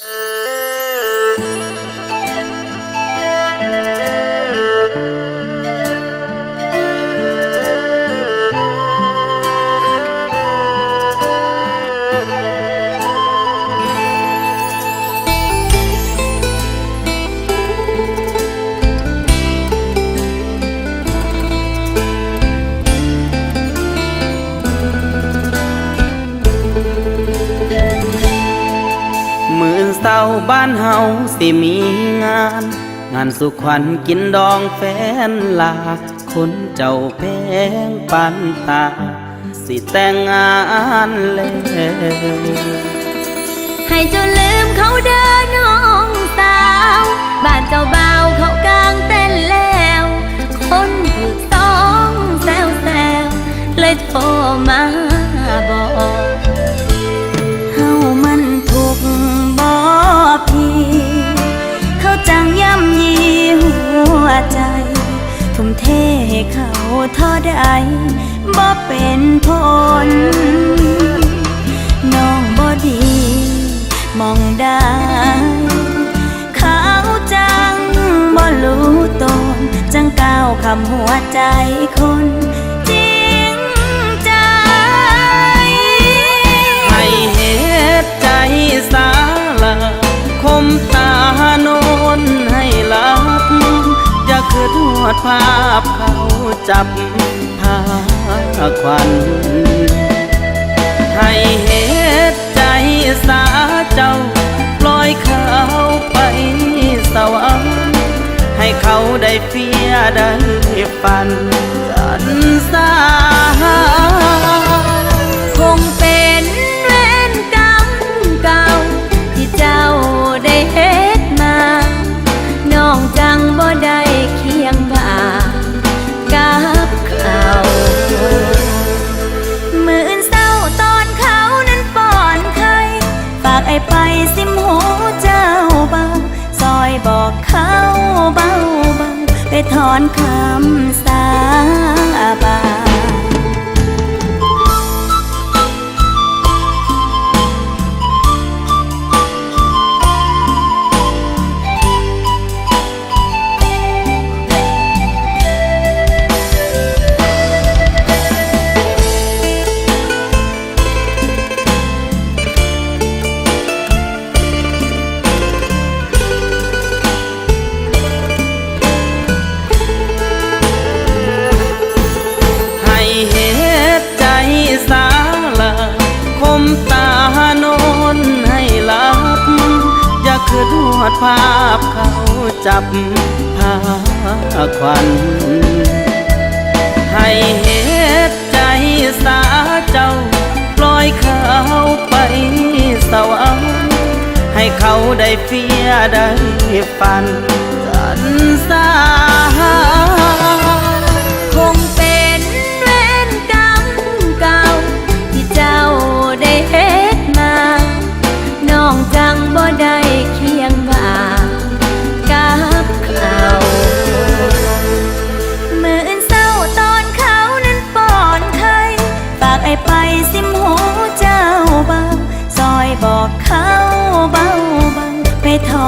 มื บ้านเฮาสิมีงาน งานสุขวัญกินดองแฟนลา คนเจ้าแพงปันตา สิแต่งงานแล้วให้เจ้าลืมเขาเดินน้องสาว บ้านเจ้าบ่าวเขากลางเต้นแล้ว คนถูกสองแซวแซวเลยโทรมา เทให้เขาเท่าใดบ่เป็นผลน้องบ่ดีมองได้เขาจังบ่รู้ตนจังก้าวคำหัวใจคน อดภาพเขาจับพาควันให้เหตุใจสาเจ้า ปล่อยเขาไปสวรรค์ให้เขาได้เฟียได้ฝันกันสา เขาเบาเบาไปถอนคำสาบาน จับพาควันให้เหตุใจสาเจ้า ปล่อยเขาไปสวรรค์ให้เขาได้เฟียได้ฝันกันสา